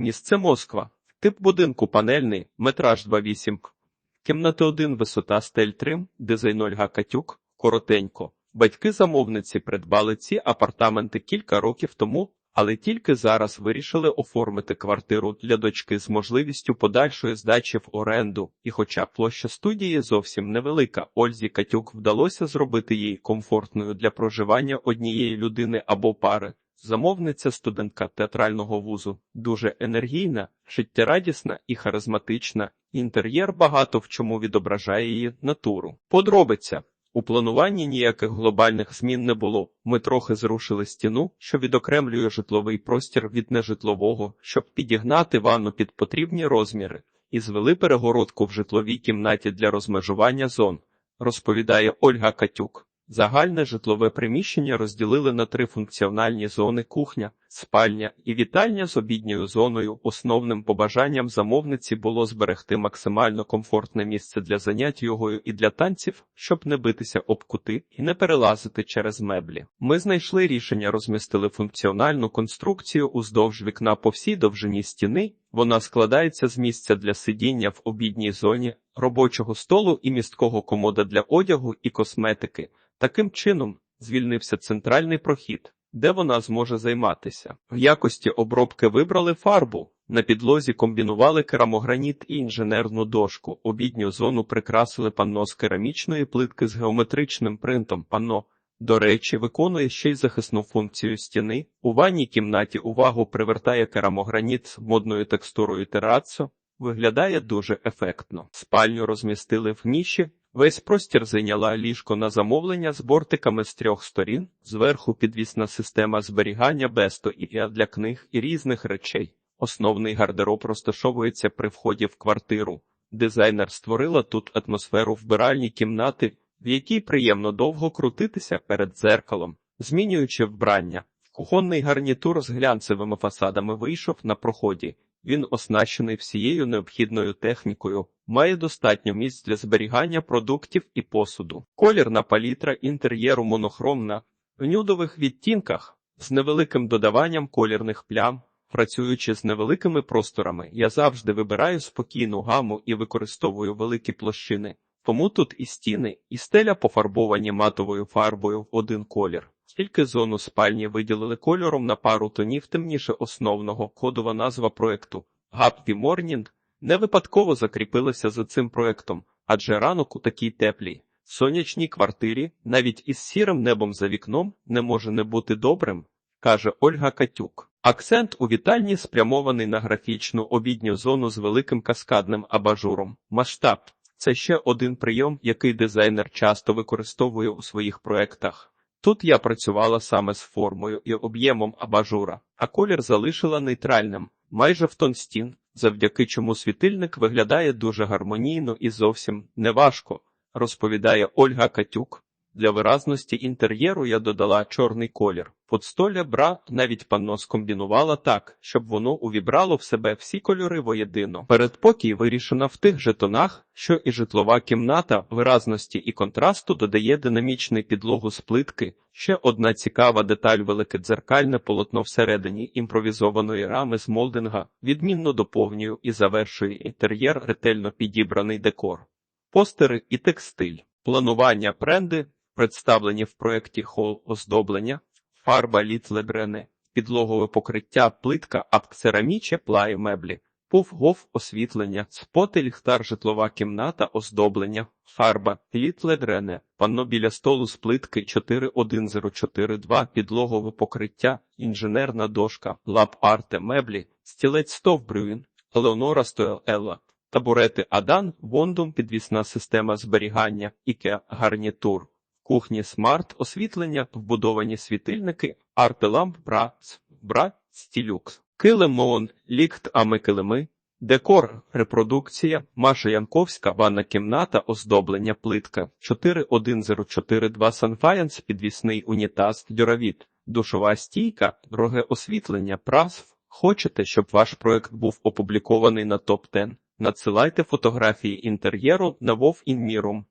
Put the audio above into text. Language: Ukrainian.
Місце Москва. Тип будинку панельний, метраж 2,8. Кімнати 1, висота стель 3, дизайн Ольга Катюк, коротенько. Батьки замовниці придбали ці апартаменти кілька років тому, але тільки зараз вирішили оформити квартиру для дочки з можливістю подальшої здачі в оренду. І хоча площа студії зовсім невелика, Ользі Катюк вдалося зробити її комфортною для проживання однієї людини або пари. Замовниця студентка театрального вузу, дуже енергійна, життєрадісна і харизматична. Інтер'єр багато в чому відображає її натуру. Подробиця. У плануванні ніяких глобальних змін не було. Ми трохи зрушили стіну, що відокремлює житловий простір від нежитлового, щоб підігнати ванну під потрібні розміри, і звели перегородку в житловій кімнаті для розмежування зон, розповідає Ольга Катюк. Загальне житлове приміщення розділили на три функціональні зони: кухня, спальня і вітальня з обідньою зоною. Основним побажанням замовниці було зберегти максимально комфортне місце для занять йогою і для танців, щоб не битися об кути і не перелазити через меблі. Ми знайшли рішення, розмістили функціональну конструкцію уздовж вікна по всій довжині стіни. Вона складається з місця для сидіння в обідній зоні, робочого столу і місткого комода для одягу і косметики. Таким чином звільнився центральний прохід, де вона зможе займатися. В якості обробки вибрали фарбу. На підлозі комбінували керамограніт і інженерну дошку. Обідню зону прикрасили панно з керамічної плитки з геометричним принтом. Панно, до речі, виконує ще й захисну функцію стіни. У ванній кімнаті увагу привертає керамограніт з модною текстурою терацо. Виглядає дуже ефектно. Спальню розмістили в ніші. Весь простір зайняла ліжко на замовлення з бортиками з трьох сторін, зверху підвісна система зберігання бесто і для книг і різних речей. Основний гардероб розташовується при вході в квартиру. Дизайнер створила тут атмосферу вбиральні кімнати, в якій приємно довго крутитися перед дзеркалом, змінюючи вбрання. Кухонний гарнітур з глянцевими фасадами вийшов на проході. Він оснащений всією необхідною технікою, має достатньо місць для зберігання продуктів і посуду. Колірна палітра інтер'єру монохромна в нюдових відтінках з невеликим додаванням колірних плям. Працюючи з невеликими просторами, я завжди вибираю спокійну гаму і використовую великі площини. Тому тут і стіни, і стеля пофарбовані матовою фарбою в один колір. Тільки зону спальні виділили кольором на пару тонів темніше основного кодова назва проекту Happy Morning не випадково закріпилася за цим проектом, адже ранок у такій теплій, сонячній квартирі, навіть із сірим небом за вікном, не може не бути добрим, каже Ольга Катюк. Акцент у вітальні спрямований на графічну обідню зону з великим каскадним абажуром. Масштаб це ще один прийом, який дизайнер часто використовує у своїх проектах. Тут я працювала саме з формою і об'ємом абажура, а колір залишила нейтральним, майже в тон стін, завдяки чому світильник виглядає дуже гармонійно і зовсім неважко, розповідає Ольга Катюк. Для виразності інтер'єру я додала чорний колір. Подстоля бра навіть панно скомбінувала так, щоб воно увібрало в себе всі кольори воєдино. Передпокій вирішена в тих же тонах, що і житлова кімната виразності і контрасту додає динамічний підлогу з плитки. Ще одна цікава деталь велике дзеркальне полотно всередині імпровізованої рами з молдинга відмінно доповнює і завершує інтер'єр ретельно підібраний декор, постери і текстиль, планування бренди представлені в проєкті хол оздоблення, фарба літлебрене, підлогове покриття, плитка, апцераміче, плаї меблі, пуф-гов освітлення, споти ліхтар, житлова кімната, оздоблення, фарба, літледрене, панно біля столу з плитки 41042, підлогове покриття, інженерна дошка, лап арте меблі, стілець стовбрюін, Леонора Стоелла. Табурети Адан, Вондум, підвісна система зберігання, Іке, гарнітур кухні смарт, освітлення, вбудовані світильники, артеламп, бра, бра, стілюкс, килимон, лікт, ами килими, декор, репродукція, Маша Янковська, ванна кімната, оздоблення, плитка, 41042 Санфаянс, підвісний унітаз, дюравіт, душова стійка, дороге освітлення, прасв. Хочете, щоб ваш проект був опублікований на топ 10 Надсилайте фотографії інтер'єру на Вов Інмірум.